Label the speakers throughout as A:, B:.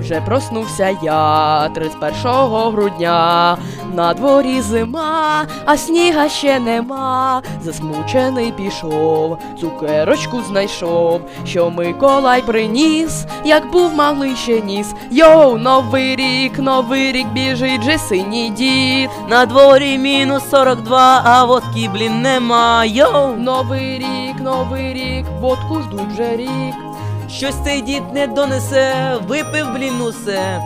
A: Вже проснувся я 31 грудня. На дворі зима, а сніга ще нема. Засмучений пішов, цукерочку знайшов, що Миколай приніс, як був малий ще ніс. Йоу, новий рік, новий рік біжить же синій дід.
B: На дворі мінус 42, а водки, блін, нема. Йоу!
A: Новий рік, новий рік, водку ждуть вже рік.
B: Щось цей дід не донесе, випив, блін, усе.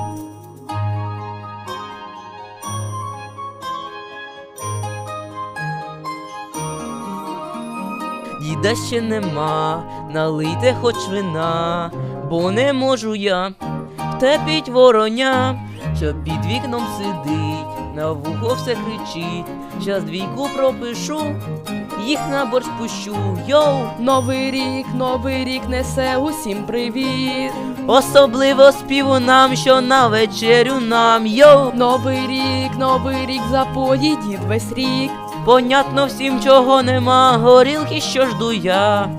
B: Діда ще нема, налийте хоч вина, бо не можу я втепіть вороня, що під вікном сидить, на вухо все кричить, щас двійку пропишу, їх на борщ пущу, йоу!
A: Новий рік, новий рік несе усім привіт.
B: Особливо співу нам, що на вечерю нам, йоу!
A: Новий рік, новий рік запої дід весь рік.
B: Понятно всім, чого нема, горілки, що жду я.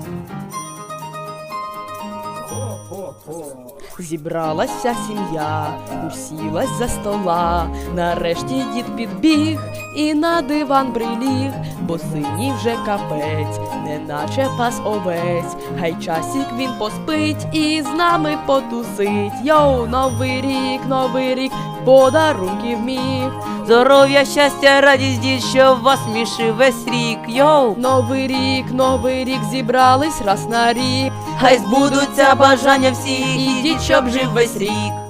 A: Зібралась вся сім'я, усілась за стола. Нарешті дід підбіг і на диван приліг, бо синій вже капець, неначе пас овець. Хай часік він поспить і з нами потусить. Йоу, новий рік, новий рік, подарунків міг.
B: Здоров'я, щастя, радість, дід, що вас смішив весь рік, йоу!
A: Новий рік, новий рік зібрались раз на рік.
B: Хай збудуться бажання всіх, ідіть, щоб жив весь рік.